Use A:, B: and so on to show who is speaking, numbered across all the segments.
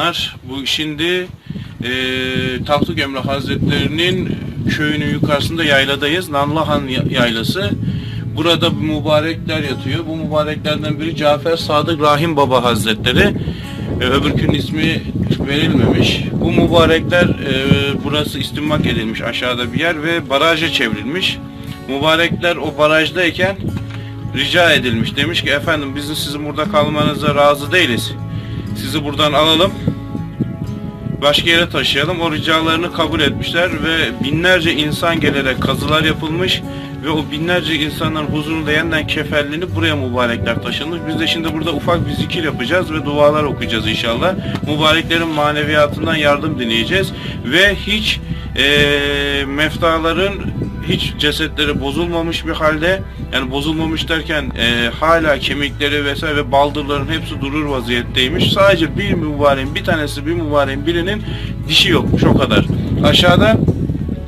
A: insanlar. Bu şimdi e, Tahtuk Emre Hazretleri'nin köyünün yukarısında yayladayız. Nanlahan ya- yaylası. Burada mübarekler yatıyor. Bu mübareklerden biri Cafer Sadık Rahim Baba Hazretleri. E, öbürkünün ismi verilmemiş. Bu mübarekler e, burası istinmak edilmiş aşağıda bir yer ve baraja çevrilmiş. Mübarekler o barajdayken rica edilmiş. Demiş ki efendim bizim sizin burada kalmanıza razı değiliz. Sizi buradan alalım. Başka yere taşıyalım. O ricalarını kabul etmişler ve binlerce insan gelerek kazılar yapılmış ve o binlerce insanların huzurunda yeniden kefenlenip buraya mübarekler taşınmış. Biz de şimdi burada ufak bir zikir yapacağız ve dualar okuyacağız inşallah. Mübareklerin maneviyatından yardım dileyeceğiz ve hiç eee meftaların hiç cesetleri bozulmamış bir halde yani bozulmamış derken e, hala kemikleri vesaire ve baldırların hepsi durur vaziyetteymiş. Sadece bir mübareğin bir tanesi bir mübareğin birinin dişi yokmuş o kadar. Aşağıda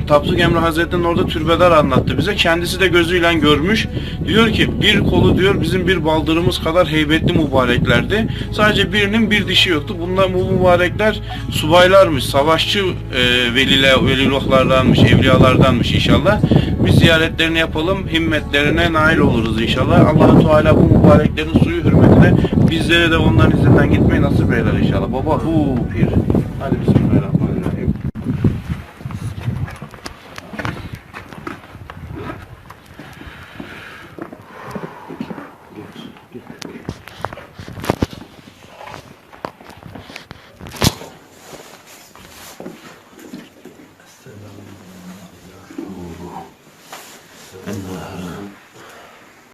A: Tapduk Emre Hazretleri'nin orada türbeler anlattı bize. Kendisi de gözüyle görmüş. Diyor ki bir kolu diyor bizim bir baldırımız kadar heybetli mübareklerdi. Sadece birinin bir dişi yoktu. Bunlar bu mübarekler subaylarmış, savaşçı e, veliler, velilohlardanmış, evliyalardanmış inşallah. Biz ziyaretlerini yapalım, himmetlerine nail oluruz inşallah. allah Teala bu mübareklerin suyu hürmetine bizlere de onların izinden gitmeyi nasip eyler inşallah. Baba hu pir. Hadi bismillahirrahmanirrahim.